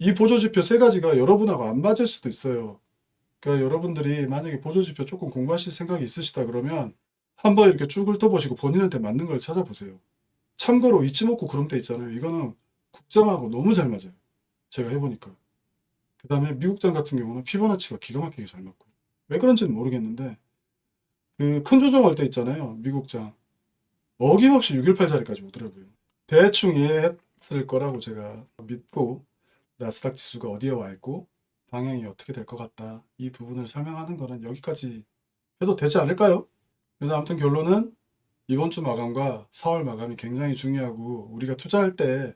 이 보조지표 세 가지가 여러분하고 안 맞을 수도 있어요. 그러니까 여러분들이 만약에 보조지표 조금 공부하실 생각이 있으시다 그러면 한번 이렇게 쭉 훑어보시고 본인한테 맞는 걸 찾아보세요. 참고로 이치모쿠 구름대 있잖아요. 이거는 국장하고 너무 잘 맞아요. 제가 해보니까. 그 다음에 미국장 같은 경우는 피보나치가 기가 막히게 잘 맞고. 왜 그런지는 모르겠는데 그 큰 조정할 때 있잖아요. 미국장. 어김없이 618 자리까지 오더라고요. 대충 이해했을 거라고 제가 믿고 나스닥 지수가 어디에 와 있고 방향이 어떻게 될 것 같다. 이 부분을 설명하는 거는 여기까지 해도 되지 않을까요? 그래서 아무튼 결론은 이번 주 마감과 4월 마감이 굉장히 중요하고 우리가 투자할 때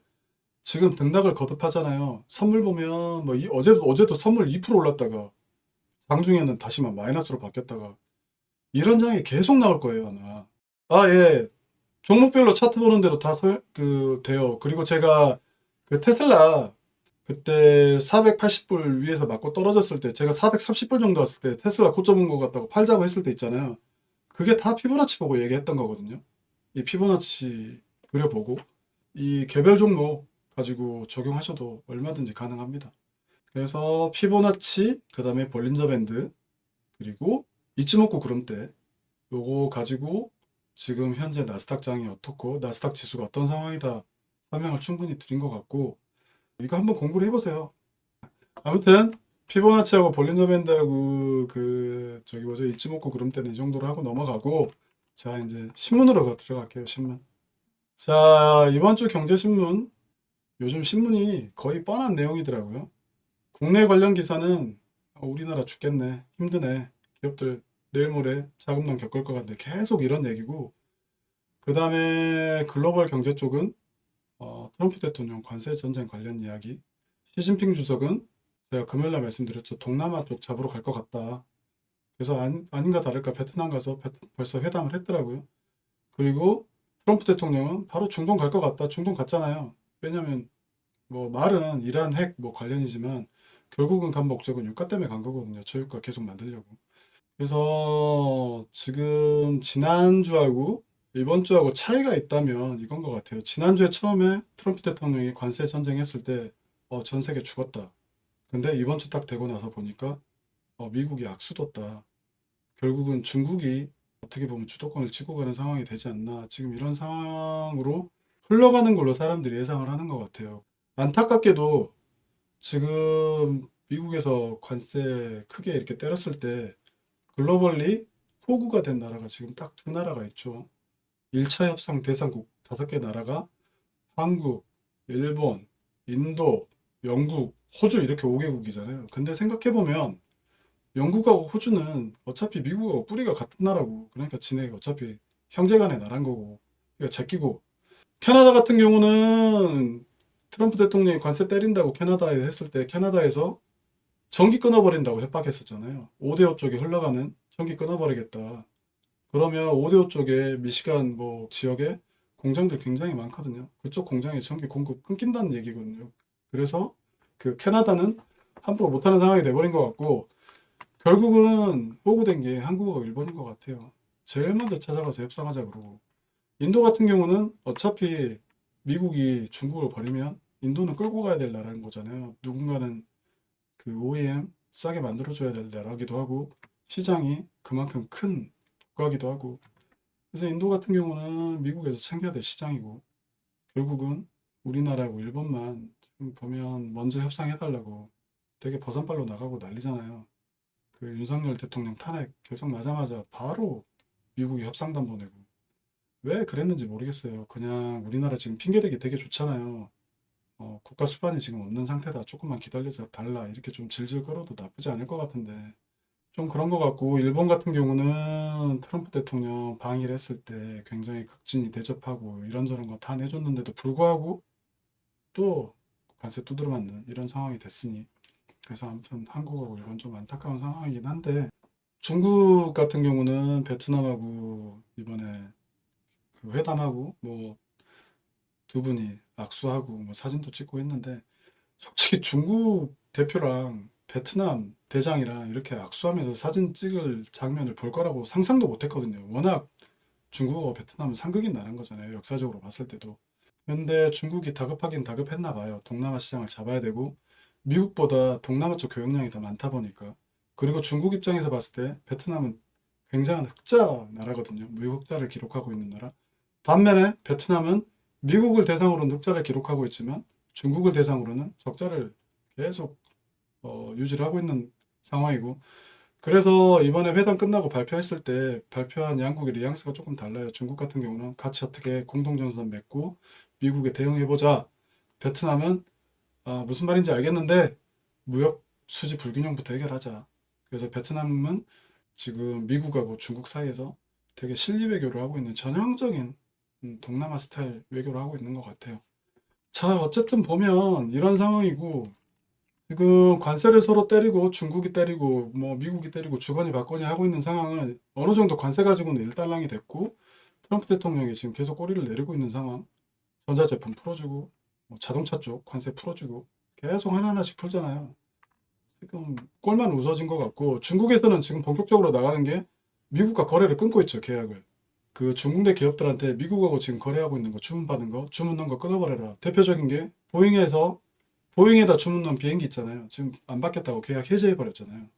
지금 등락을 거듭하잖아요. 선물 보면 뭐 이- 어제 어제도 선물 2% 올랐다가 장중에는 다시만 마이너스로 바뀌었다가 이런 장이 계속 나올 거예요 아마. 아 예. 종목별로 차트 보는 대로 다 소, 그 돼요. 그리고 제가 그 테슬라 그때 480불 위에서 맞고 떨어졌을 때 제가 430불 정도 왔을 때 테슬라 고점 온것 같다고 팔자고 했을 때 있잖아요. 그게 다 피보나치 보고 얘기했던 거거든요. 이 피보나치 그려보고 이 개별 종목 가지고 적용하셔도 얼마든지 가능합니다. 그래서 피보나치, 그 다음에 볼린저 밴드, 그리고 이치모쿠 구름대 요거 가지고 지금 현재 나스닥 장이 어떻고 나스닥 지수가 어떤 상황이다 설명을 충분히 드린 것 같고 이거 한번 공부를 해보세요. 아무튼 피보나치하고 볼린저 밴드하고 그 저기 뭐죠 이치모쿠 구름대는 이 정도로 하고 넘어가고 자 이제 신문으로 들어갈게요 신문. 자 이번 주 경제신문 요즘 신문이 거의 뻔한 내용이더라고요. 국내 관련 기사는 어, 우리나라 죽겠네 힘드네 기업들 내일 모레 자금난 겪을 것 같은데 계속 이런 얘기고 그 다음에 글로벌 경제 쪽은 어, 트럼프 대통령 관세 전쟁 관련 이야기 시진핑 주석은 제가 금요일날 말씀드렸죠. 동남아 쪽 잡으러 갈 것 같다. 그래서 안, 아닌가 다를까 베트남 가서 베트- 벌써 회담을 했더라고요. 그리고 트럼프 대통령은 바로 중동 갈 것 같다. 중동 갔잖아요. 왜냐면 뭐 말은 이란 핵 뭐 관련이지만 결국은 간 목적은 유가 때문에 간 거거든요. 저유가 계속 만들려고. 그래서 지금 지난주하고 이번 주하고 차이가 있다면 이건 것 같아요. 지난주에 처음에 트럼프 대통령이 관세 전쟁했을 때, 어, 전 세계 죽었다. 근데 이번 주 딱 되고 나서 보니까, 어, 미국이 악수뒀다. 결국은 중국이 어떻게 보면 주도권을 쥐고 가는 상황이 되지 않나. 지금 이런 상황으로 흘러가는 걸로 사람들이 예상을 하는 것 같아요. 안타깝게도 지금 미국에서 관세 크게 이렇게 때렸을 때 글로벌리 호구가 된 나라가 지금 딱 두 나라가 있죠. 1차 협상 대상국 다섯 개 나라가 한국, 일본, 인도, 영국, 호주 이렇게 5개국이잖아요. 근데 생각해보면 영국하고 호주는 어차피 미국하고 뿌리가 같은 나라고 그러니까 지네 어차피 형제간의 나라인 거고 그러니까 제끼고 캐나다 같은 경우는 트럼프 대통령이 관세 때린다고 캐나다에 했을 때 캐나다에서 전기 끊어버린다고 협박했었잖아요. 5대5 쪽에 흘러가는 전기 끊어버리겠다. 그러면 5대5 쪽에 미시간 뭐 지역에 공장들 굉장히 많거든요. 그쪽 공장에 전기 공급 끊긴다는 얘기거든요. 그래서 그 캐나다는 함부로 못하는 상황이 돼버린 것 같고 결국은 호구된 게 한국하고 일본인 것 같아요. 제일 먼저 찾아가서 협상하자 그러고 인도 같은 경우는 어차피 미국이 중국을 버리면 인도는 끌고 가야 될 나라인 거잖아요. 누군가는 그 OEM 싸게 만들어줘야 될 나라기도 하고 시장이 그만큼 큰 국가기도 하고 그래서 인도 같은 경우는 미국에서 챙겨야 될 시장이고 결국은 우리나라하고 일본만 보면 먼저 협상해달라고 되게 버선발로 나가고 난리잖아요. 그 윤석열 대통령 탄핵 결정 나자마자 바로 미국이 협상단 보내고 왜 그랬는지 모르겠어요. 그냥 우리나라 지금 핑계대기 되게 좋잖아요. 어, 국가 수반이 지금 없는 상태다. 조금만 기다려서 달라. 이렇게 좀 질질 끌어도 나쁘지 않을 것 같은데. 좀 그런 것 같고, 일본 같은 경우는 트럼프 대통령 방위를 했을 때 굉장히 극진히 대접하고 이런저런 거 다 내줬는데도 불구하고 또 관세 두드려 맞는 이런 상황이 됐으니. 그래서 아무튼 한국하고 일본 좀 안타까운 상황이긴 한데, 중국 같은 경우는 베트남하고 이번에 그 회담하고 뭐 두 분이 악수하고 뭐 사진도 찍고 했는데 솔직히 중국 대표랑 베트남 대장이랑 이렇게 악수하면서 사진 찍을 장면을 볼 거라고 상상도 못 했거든요. 워낙 중국하고 베트남은 상극인 나라인 거잖아요. 역사적으로 봤을 때도. 근데 중국이 다급하긴 다급했나 봐요. 동남아 시장을 잡아야 되고 미국보다 동남아 쪽 교역량이 더 많다 보니까 그리고 중국 입장에서 봤을 때 베트남은 굉장한 흑자 나라거든요. 무역 흑자를 기록하고 있는 나라. 반면에 베트남은 미국을 대상으로는 흑자를 기록하고 있지만 중국을 대상으로는 적자를 계속 어, 유지를 하고 있는 상황이고 그래서 이번에 회담 끝나고 발표했을 때 발표한 양국의 뉘앙스가 조금 달라요. 중국 같은 경우는 같이 어떻게 공동전선 맺고 미국에 대응해보자. 베트남은 아, 무슨 말인지 알겠는데 무역 수지 불균형부터 해결하자. 그래서 베트남은 지금 미국하고 중국 사이에서 되게 실리 외교를 하고 있는 전형적인 음, 동남아 스타일 외교를 하고 있는 것 같아요. 자, 어쨌든 보면 이런 상황이고 지금 관세를 서로 때리고 중국이 때리고 뭐 미국이 때리고 주거니 받거니 하고 있는 상황은 어느 정도 관세 가지고는 일단락이 됐고 트럼프 대통령이 지금 계속 꼬리를 내리고 있는 상황. 전자제품 풀어주고 뭐 자동차 쪽 관세 풀어주고 계속 하나하나씩 풀잖아요. 지금 꼴만 웃어진 것 같고 중국에서는 지금 본격적으로 나가는 게 미국과 거래를 끊고 있죠 계약을. 그 중국 내 기업들한테 미국하고 지금 거래하고 있는 거 주문 받은 거 주문 넣은 거 끊어버려라. 대표적인 게 보잉에서 보잉에다 주문 넣은 비행기 있잖아요. 지금 안 받겠다고 계약 해제해 버렸잖아요.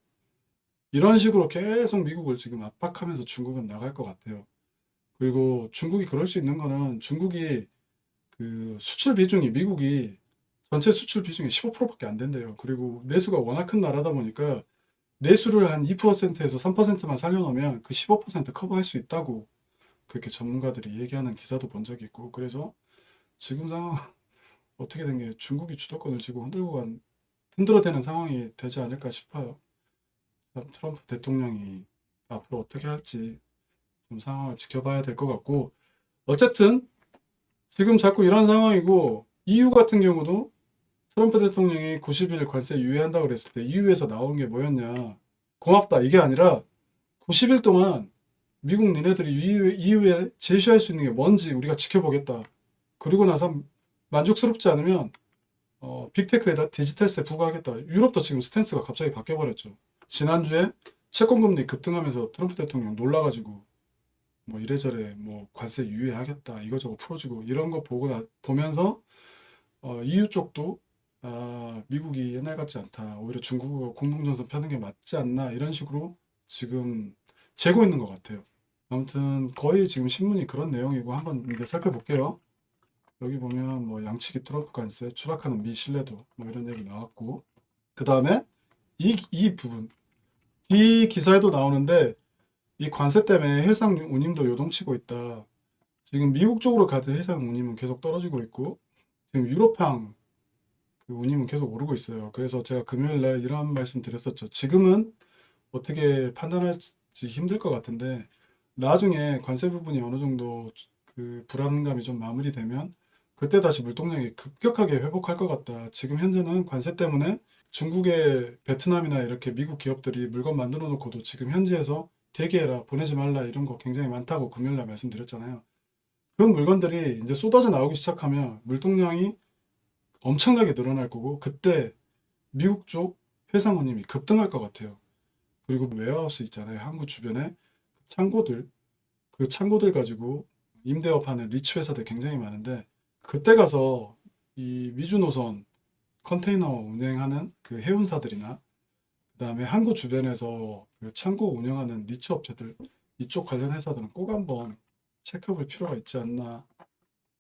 이런 식으로 계속 미국을 지금 압박하면서 중국은 나갈 것 같아요. 그리고 중국이 그럴 수 있는 거는 중국이 그 수출 비중이 미국이 전체 수출 비중이 15%밖에 안 된대요. 그리고 내수가 워낙 큰 나라다 보니까 내수를 한 2%에서 3%만 살려놓으면 그 15% 커버할 수 있다고 그렇게 전문가들이 얘기하는 기사도 본 적이 있고 그래서 지금 상황 어떻게 된 게 중국이 주도권을 쥐고 흔들고 간 흔들어대는 상황이 되지 않을까 싶어요. 참 트럼프 대통령이 앞으로 어떻게 할지 좀 상황을 지켜봐야 될 것 같고 어쨌든 지금 자꾸 이런 상황이고 EU 같은 경우도 트럼프 대통령이 90일 관세 유예한다고 그랬을 때 EU에서 나온 게 뭐였냐 고맙다 이게 아니라 90일 동안 미국 니네들이 EU, EU에 제시할 수 있는 게 뭔지 우리가 지켜보겠다. 그리고 나서 만족스럽지 않으면 어, 빅테크에다 디지털세 부과하겠다. 유럽도 지금 스탠스가 갑자기 바뀌어버렸죠. 지난주에 채권금리 급등하면서 트럼프 대통령 놀라가지고 뭐 이래저래 뭐 관세 유예하겠다 이거저거 풀어주고 이런 거 보고 나, 보면서 어, EU 쪽도 아, 미국이 옛날 같지 않다. 오히려 중국과 공동전선 펴는 게 맞지 않나 이런 식으로 지금 재고 있는 것 같아요. 아무튼 거의 지금 신문이 그런 내용이고 한번 이제 살펴볼게요. 여기 보면 뭐 양치기 트럼프 관세 추락하는 미 신뢰도 뭐 이런 얘기 나왔고 그 다음에 이, 이 부분 이 기사에도 나오는데 이 관세 때문에 해상 운임도 요동치고 있다. 지금 미국 쪽으로 가던 해상 운임은 계속 떨어지고 있고 지금 유럽향 그 운임은 계속 오르고 있어요. 그래서 제가 금요일 날 이런 말씀 드렸었죠. 지금은 어떻게 판단할지 힘들 것 같은데 나중에 관세 부분이 어느 정도 그 불안감이 좀 마무리되면 그때 다시 물동량이 급격하게 회복할 것 같다. 지금 현재는 관세 때문에 중국의 베트남이나 이렇게 미국 기업들이 물건 만들어 놓고도 지금 현지에서 대기해라, 보내지 말라 이런 거 굉장히 많다고 금요일 날 말씀드렸잖아요. 그 물건들이 이제 쏟아져 나오기 시작하면 물동량이 엄청나게 늘어날 거고 그때 미국 쪽 회사원님이 급등할 것 같아요. 그리고 웨어하우스 있잖아요. 한국 주변에 창고들 그 창고들 가지고 임대업 하는 리츠 회사들 굉장히 많은데 그때 가서 이 미주 노선 컨테이너 운행하는 그 해운사들이나 그 다음에 항구 주변에서 그 창고 운영하는 리츠 업체들 이쪽 관련 회사들은 꼭 한번 체크해볼 필요가 있지 않나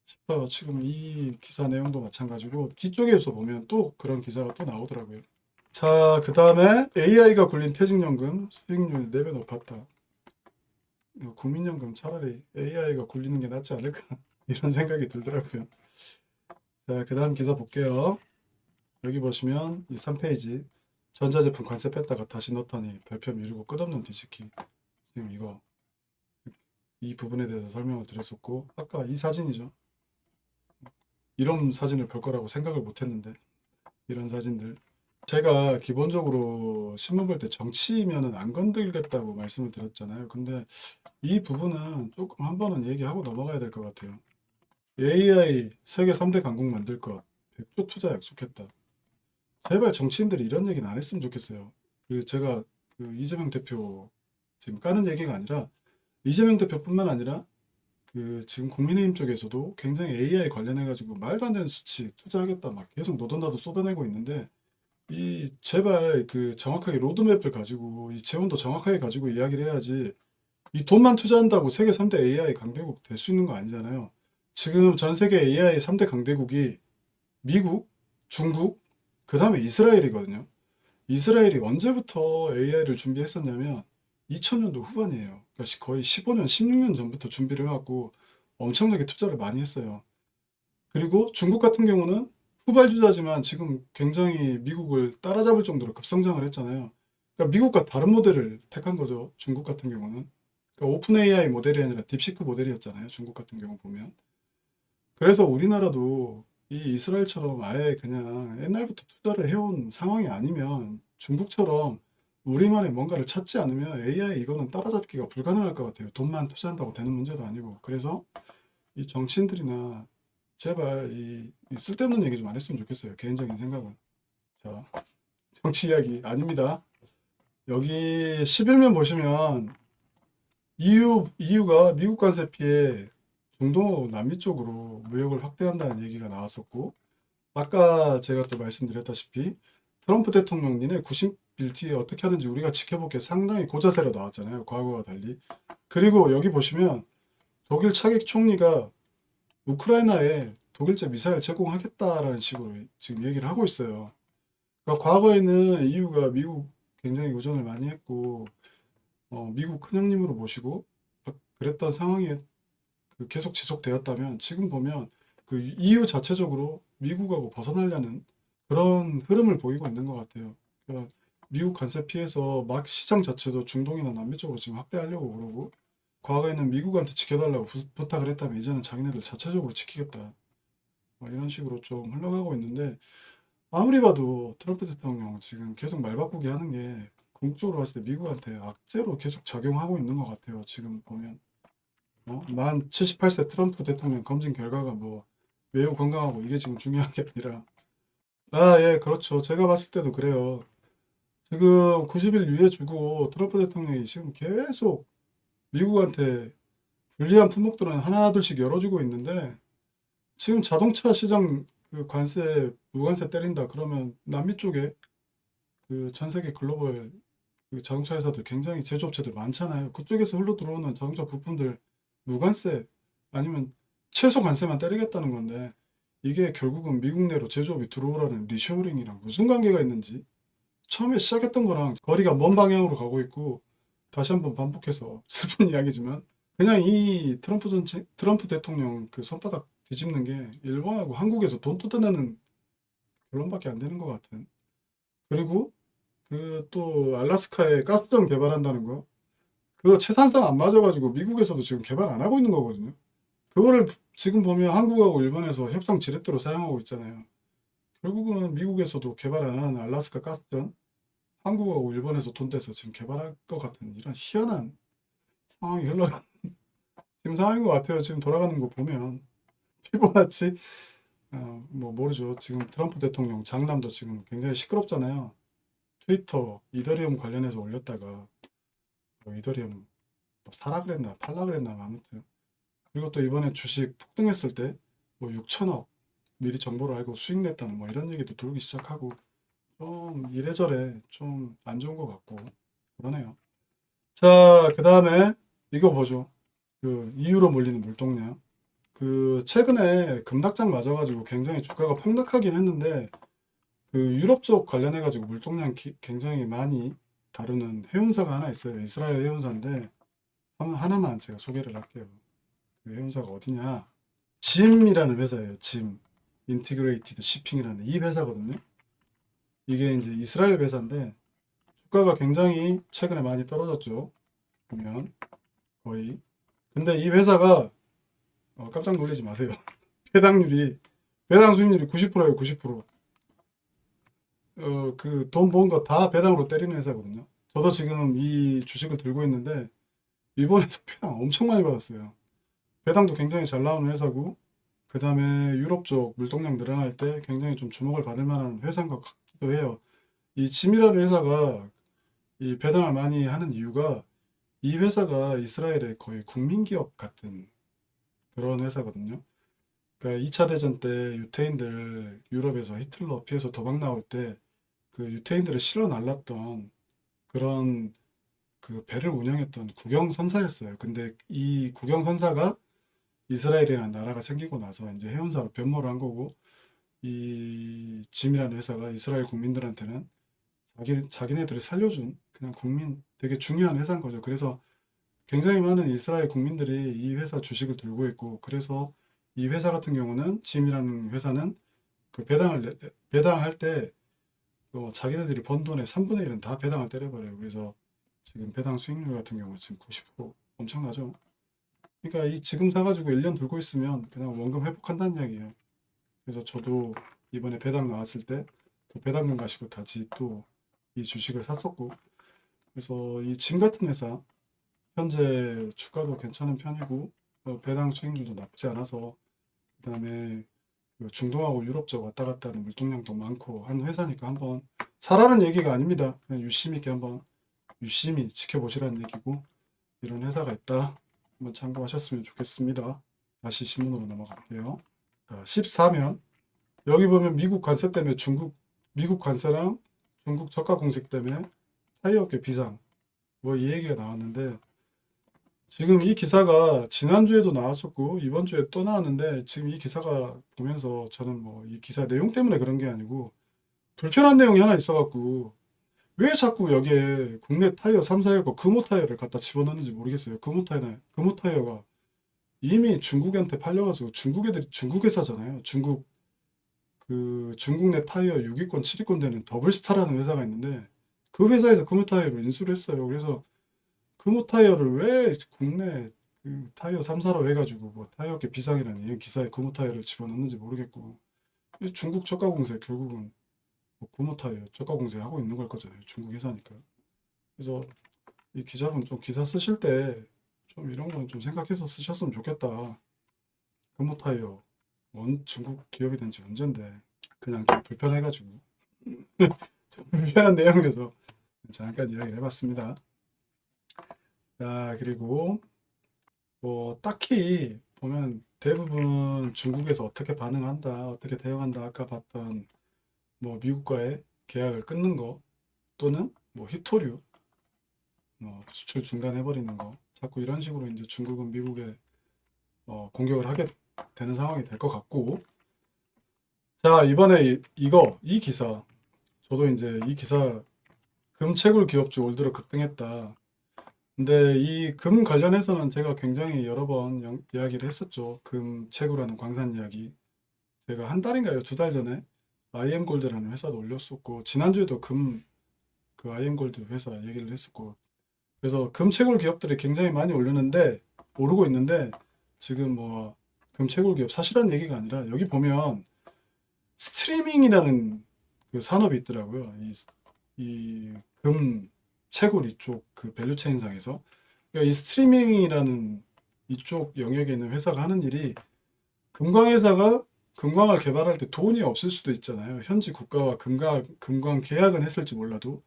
싶어요. 지금 이 기사 내용도 마찬가지고 뒤쪽에서 보면 또 그런 기사가 또 나오더라고요. 자, 그 다음에 AI가 굴린 퇴직연금 수익률 4배 높았다. 국민연금 차라리 AI가 굴리는 게 낫지 않을까 이런 생각이 들더라고요. 자, 그 다음 기사 볼게요. 여기 보시면 이 3페이지 전자제품 관세 뺐다가 다시 넣더니 별표 미루고 끝없는 뒤집기. 지금 이거 이 부분에 대해서 설명을 드렸었고 아까 이 사진이죠. 이런 사진을 볼 거라고 생각을 못 했는데 이런 사진들 제가 기본적으로 신문 볼 때 정치면은 안 건들겠다고 말씀을 드렸잖아요. 근데 이 부분은 조금 한 번은 얘기하고 넘어가야 될 것 같아요. AI 세계 3대 강국 만들 것 100조 투자 약속했다. 제발 정치인들이 이런 얘기는 안 했으면 좋겠어요. 그 제가 그 이재명 대표 지금 까는 얘기가 아니라 이재명 대표뿐만 아니라 그 지금 국민의힘 쪽에서도 굉장히 AI 관련해 가지고 말도 안 되는 수치 투자하겠다 막 계속 노던나도 쏟아내고 있는데 이 제발 그 정확하게 로드맵을 가지고 이 재원도 정확하게 가지고 이야기를 해야지 이 돈만 투자한다고 세계 3대 AI 강대국 될 수 있는 거 아니잖아요. 지금 전 세계 AI 3대 강대국이 미국, 중국, 그 다음에 이스라엘이거든요. 이스라엘이 언제부터 AI를 준비했었냐면 2000년도 후반이에요. 그러니까 거의 15년, 16년 전부터 준비를 해갖고 엄청나게 투자를 많이 했어요. 그리고 중국 같은 경우는 후발주자지만 지금 굉장히 미국을 따라잡을 정도로 급성장을 했잖아요. 그러니까 미국과 다른 모델을 택한 거죠. 중국 같은 경우는. 그러니까 오픈 AI 모델이 아니라 딥시크 모델이었잖아요. 중국 같은 경우 보면. 그래서 우리나라도 이 이스라엘처럼 아예 그냥 옛날부터 투자를 해온 상황이 아니면 중국처럼 우리만의 뭔가를 찾지 않으면 AI 이거는 따라잡기가 불가능할 것 같아요. 돈만 투자한다고 되는 문제도 아니고. 그래서 이 정치인들이나 제발 이, 이 쓸데없는 얘기 좀 안 했으면 좋겠어요. 개인적인 생각은. 자, 정치 이야기 아닙니다. 여기 11면 보시면 EU, EU가 미국 관세 피해 중동 남미 쪽으로 무역을 확대한다는 얘기가 나왔었고 아까 제가 또 말씀드렸다시피 트럼프 대통령 니네 90빌티에 어떻게 하는지 우리가 지켜볼 게 상당히 고자세로 나왔잖아요. 과거와 달리. 그리고 여기 보시면 독일 차기 총리가 우크라이나에 독일제 미사일 제공하겠다라는 식으로 지금 얘기를 하고 있어요. 그러니까 과거에는 EU가 미국 굉장히 의존을 많이 했고 어, 미국 큰형님으로 모시고 그랬던 상황이 그 계속 지속되었다면 지금 보면 그 EU 자체적으로 미국하고 벗어나려는 그런 흐름을 보이고 있는 것 같아요. 그러니까 미국 관세 피해서 막 시장 자체도 중동이나 남미 쪽으로 지금 확대하려고 그러고 과거에는 미국한테 지켜달라고 부, 부탁을 했다면 이제는 자기네들 자체적으로 지키겠다. 뭐 이런 식으로 좀 흘러가고 있는데 아무리 봐도 트럼프 대통령 지금 계속 말 바꾸기 하는 게 궁극적으로 봤을 때 미국한테 악재로 계속 작용하고 있는 것 같아요. 지금 보면 어? 만 78세 트럼프 대통령 검진 결과가 뭐 매우 건강하고 이게 지금 중요한 게 아니라 아, 예, 그렇죠. 제가 봤을 때도 그래요. 지금 90일 유예 주고 트럼프 대통령이 지금 계속 미국한테 불리한 품목들은 하나둘씩 열어주고 있는데 지금 자동차 시장 그 관세 무관세 때린다 그러면 남미 쪽에 그 전 세계 글로벌 그 자동차 회사들 굉장히 제조업체들 많잖아요. 그쪽에서 흘러 들어오는 자동차 부품들 무관세 아니면 최소 관세만 때리겠다는 건데 이게 결국은 미국 내로 제조업이 들어오라는 리쇼어링이랑 무슨 관계가 있는지 처음에 시작했던 거랑 거리가 먼 방향으로 가고 있고 다시 한번 반복해서 슬픈 이야기지만 그냥 이 트럼프 전 트럼프 대통령 그 손바닥 뒤집는 게 일본하고 한국에서 돈 뜯어내는 결론밖에 안 되는 것 같은. 그리고 그 또 알라스카에 가스전 개발한다는 거 그거 채산성 안 맞아가지고 미국에서도 지금 개발 안 하고 있는 거거든요. 그거를 지금 보면 한국하고 일본에서 협상 지렛대로 사용하고 있잖아요. 결국은 미국에서도 개발 안 하는 알라스카 가스전 한국하고 일본에서 돈 떼서 지금 개발할 것 같은 이런 희한한 상황이 흘러가는 지금 상황인 것 같아요. 지금 돌아가는 거 보면 피보나치 어, 뭐 모르죠. 지금 트럼프 대통령 장남도 지금 굉장히 시끄럽잖아요. 트위터 이더리움 관련해서 올렸다가 뭐 이더리움 뭐 사라 그랬나 팔라 그랬나 아무튼 그리고 또 이번에 주식 폭등했을 때 뭐 6천억 미리 정보를 알고 수익 냈다는 뭐 이런 얘기도 돌기 시작하고 좀 이래저래 좀 안 좋은 것 같고 그러네요. 자, 그 다음에 이거 보죠. 그 이유로 몰리는 물동량. 그 최근에 금닥장 맞아가지고 굉장히 주가가 폭락하긴 했는데 그 유럽 쪽 관련해가지고 물동량 기- 굉장히 많이 다루는 해운사가 하나 있어요. 이스라엘 해운사인데 한- 하나만 제가 소개를 할게요. 그 해운사가 어디냐? 짐이라는 회사예요. 짐. 인티그레이티드 시핑이라는 이 회사거든요. 이게 이제 이스라엘 회사인데 주가가 굉장히 최근에 많이 떨어졌죠. 보면 거의. 근데 이 회사가 어, 깜짝 놀라지 마세요. 배당률이 배당 수익률이 90%예요. 90%. 어, 그 돈 번 거 다 배당으로 때리는 회사거든요. 저도 지금 이 주식을 들고 있는데 일본에서 배당 엄청 많이 받았어요. 배당도 굉장히 잘 나오는 회사고 그 다음에 유럽 쪽 물동량 늘어날 때 굉장히 좀 주목을 받을 만한 회사인 것 같기도 해요. 이 짐이라는 회사가 이 배당을 많이 하는 이유가 이 회사가 이스라엘의 거의 국민기업 같은 그런 회사거든요. 그러니까 2차 대전 때 유태인들 유럽에서 히틀러 피해서 도망 나올 때 그 유태인들을 실어 날랐던 그런 그 배를 운영했던 국영 선사였어요. 근데 이 국영 선사가 이스라엘이라는 나라가 생기고 나서 이제 해운사로 변모를 한 거고 이 짐이라는 회사가 이스라엘 국민들한테는 자기 자기네들을 살려준 그냥 국민 되게 중요한 회사인 거죠. 그래서 굉장히 많은 이스라엘 국민들이 이 회사 주식을 들고 있고 그래서 이 회사 같은 경우는 짐이라는 회사는 그 배당을 내- 배당할 때 어, 자기네들이 번 돈의 3분의 1은 다 배당을 때려버려요. 그래서 지금 배당 수익률 같은 경우 지금 90% 엄청나죠. 그러니까 이 지금 사가지고 1년 들고 있으면 그냥 원금 회복한다는 이야기예요. 그래서 저도 이번에 배당 나왔을 때 그 배당금 가지고 다시 또 이 주식을 샀었고 그래서 이 짐 같은 회사 현재 주가도 괜찮은 편이고 어, 배당 수익률도 나쁘지 않아서 그 다음에 그 중동하고 유럽 쪽 왔다 갔다 하는 물동량도 많고 한 회사니까 한번 사라는 얘기가 아닙니다. 그냥 유심 있게 한번 유심히 지켜보시라는 얘기고 이런 회사가 있다. 한번 참고하셨으면 좋겠습니다. 다시 신문으로 넘어갈게요. 자, 14면 여기 보면 미국 관세 때문에 중국 미국 관세랑 중국 저가 공식 때문에 타이어업계 비상 뭐 이 얘기가 나왔는데 지금 이 기사가 지난주에도 나왔었고 이번 주에 또 나왔는데 지금 이 기사가 보면서 저는 뭐 이 기사 내용 때문에 그런 게 아니고 불편한 내용이 하나 있어갖고 왜 자꾸 여기에 국내 타이어 3사여 거 금호 타이어를 갖다 집어넣는지 모르겠어요. 금호 타이어 금호 타이어가 이미 중국한테 팔려가지고 중국 애들이 중국 회사잖아요. 중국 그 중국 내 타이어 6위권 7위권 되는 더블스타라는 회사가 있는데 그 회사에서 금호 타이어를 인수를 했어요. 그래서 금호 타이어를 왜 국내 그 타이어 3사로 해가지고 뭐 타이어계 비상이라는 이 기사에 금호 타이어를 집어넣는지 모르겠고 이 중국 저가 공세 결국은 뭐 금호 타이어 저가 공세 하고 있는 걸 거잖아요. 중국 회사니까. 그래서 이 기자분 좀 기사 쓰실 때 좀 이런 거는 좀 생각해서 쓰셨으면 좋겠다. 금호 타이어 원 중국 기업이 된 지 언젠데 그냥 좀 불편해가지고 좀 불편한 내용에서 잠깐 이야기를 해봤습니다. 자 그리고 뭐 딱히 보면 대부분 중국에서 어떻게 반응한다, 어떻게 대응한다 아까 봤던 뭐 미국과의 계약을 끊는 거 또는 뭐 히토류 뭐 수출 중단해 버리는 거 자꾸 이런 식으로 이제 중국은 미국에 어, 공격을 하게 되는 상황이 될 것 같고. 자 이번에 이, 이거 이 기사. 저도 이제 이 기사 금채굴 기업주 올 들어 급등했다 근데 이 금 관련해서는 제가 굉장히 여러 번 영- 이야기를 했었죠. 금 채굴하는 광산 이야기. 제가 한 달인가요? 두 달 전에 IM골드라는 회사도 올렸었고 지난주에도 금 그 IM골드 회사 얘기를 했었고. 그래서 금 채굴 기업들이 굉장히 많이 오르는데 오르고 있는데 지금 뭐 금 채굴 기업 사실한 얘기가 아니라 여기 보면 스트리밍이라는 그 산업이 있더라고요. 이금 채굴 이쪽 그 밸류체인상에서 그러니까 이 스트리밍이라는 이쪽 영역에 있는 회사가 하는 일이 금광 회사가 금광을 개발할 때 돈이 없을 수도 있잖아요. 현지 국가와 금광 금광 계약은 했을지 몰라도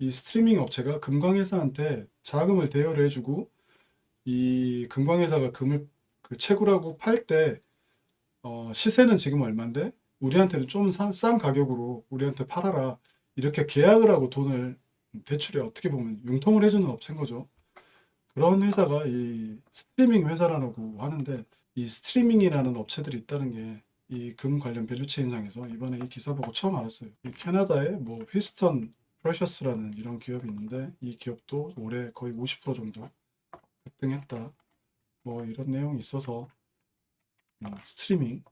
이 스트리밍 업체가 금광 회사한테 자금을 대여를 해주고 이 금광 회사가 금을 그 채굴하고 팔때 어, 시세는 지금 얼마인데 우리한테는 좀 싼 가격으로 우리한테 팔아라 이렇게 계약을 하고 돈을 대출에 어떻게 보면 융통을 해주는 업체인 거죠. 그런 회사가 이 스트리밍 회사라고 하는데 이 스트리밍이라는 업체들이 있다는 게 이 금 관련 밸류체인상에서 이번에 이 기사 보고 처음 알았어요. 이 캐나다의 뭐 휘스턴 프레셔스라는 이런 기업이 있는데 이 기업도 올해 거의 50% 정도 급등했다. 뭐 이런 내용이 있어서 음, 스트리밍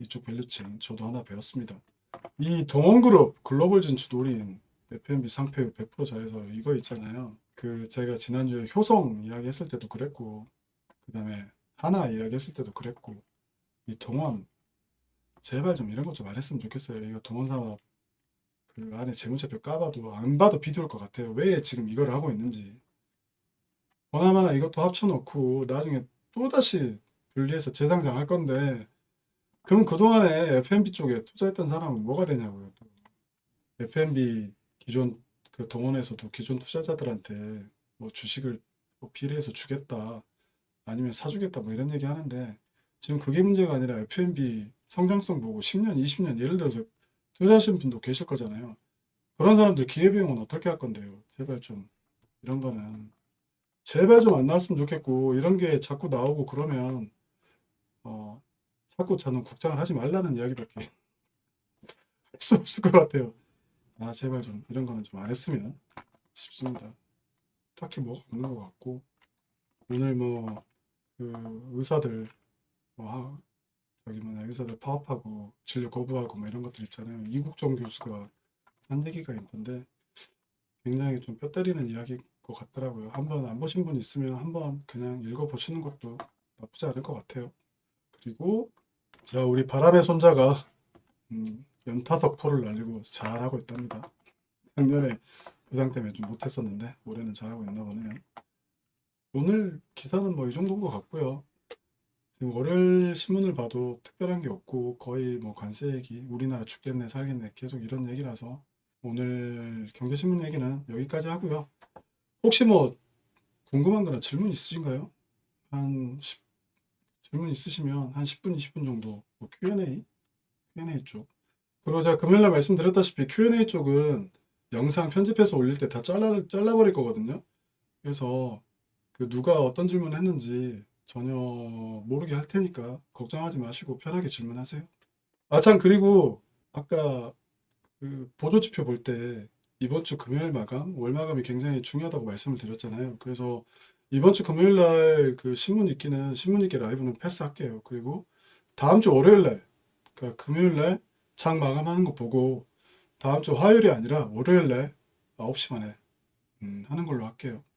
이쪽 밸류체인 저도 하나 배웠습니다. 이 동원그룹 글로벌 진출 노린 F&B 상패율 100% 자에서 이거 있잖아요. 그 제가 지난주에 효성 이야기했을 때도 그랬고 그 다음에 하나 이야기했을 때도 그랬고 이 동원 제발 좀 이런 것 좀 안 했으면 좋겠어요. 이거 동원 산업 그 안에 재무제표 까봐도 안 봐도 비디오일 것 같아요. 왜 지금 이걸 하고 있는지. 보나마나 이것도 합쳐놓고 나중에 또다시 분리해서 재상장 할 건데 그럼 그동안에 F&B 쪽에 투자했던 사람은 뭐가 되냐고요. 또. F&B 기존 그 동원에서도 기존 투자자들한테 뭐 주식을 뭐 비례해서 주겠다 아니면 사주겠다 뭐 이런 얘기 하는데 지금 그게 문제가 아니라 F&B 성장성 보고 10년, 20년 예를 들어서 투자하신 분도 계실 거잖아요. 그런 사람들 기회비용은 어떻게 할 건데요? 제발 좀 이런 거는 제발 좀 안 나왔으면 좋겠고 이런 게 자꾸 나오고 그러면 어 자꾸 저는 국장을 하지 말라는 이야기밖에 할 수 없을 것 같아요. 아 제발 좀 이런 거는 좀 안 했으면 싶습니다. 딱히 뭐가 없는 것 같고 오늘 뭐 그 의사들 뭐 하- 저기 뭐냐 의사들 파업하고 진료 거부하고 뭐 이런 것들 있잖아요. 이국종 교수가 한 얘기가 있던데 굉장히 좀 뼈 때리는 이야기일 것 같더라고요. 한번 안 보신 분 있으면 한번 그냥 읽어보시는 것도 나쁘지 않을 것 같아요. 그리고 자 우리 바람의 손자가 음, 연타석 포를 날리고 잘하고 있답니다. 작년에 부상 때문에 좀 못했었는데 올해는 잘하고 있나 보네요. 오늘 기사는 뭐 이 정도인 것 같고요. 지금 월요일 신문을 봐도 특별한 게 없고 거의 뭐 관세 얘기, 우리나라 죽겠네 살겠네 계속 이런 얘기라서 오늘 경제신문 얘기는 여기까지 하고요. 혹시 뭐 궁금한 거나 질문 있으신가요? 한 10, 질문 있으시면 한 10분, 20분 정도 뭐 Q&A, Q&A 쪽. 그리고 제가 금요일날 말씀드렸다시피 Q&A 쪽은 영상 편집해서 올릴 때 다 잘라 잘라버릴 거거든요. 그래서 그 누가 어떤 질문 했는지 전혀 모르게 할 테니까 걱정하지 마시고 편하게 질문하세요. 아 참 그리고 아까 그 보조지표 볼 때 이번 주 금요일 마감, 월 마감이 굉장히 중요하다고 말씀을 드렸잖아요. 그래서 이번 주 금요일 날 그 신문 읽기는 신문 읽기 라이브는 패스할게요. 그리고 다음 주 월요일 날, 그러니까 금요일 날 장 마감하는 거 보고 다음 주 화요일이 아니라 월요일 날 9시 반에 음, 하는 걸로 할게요.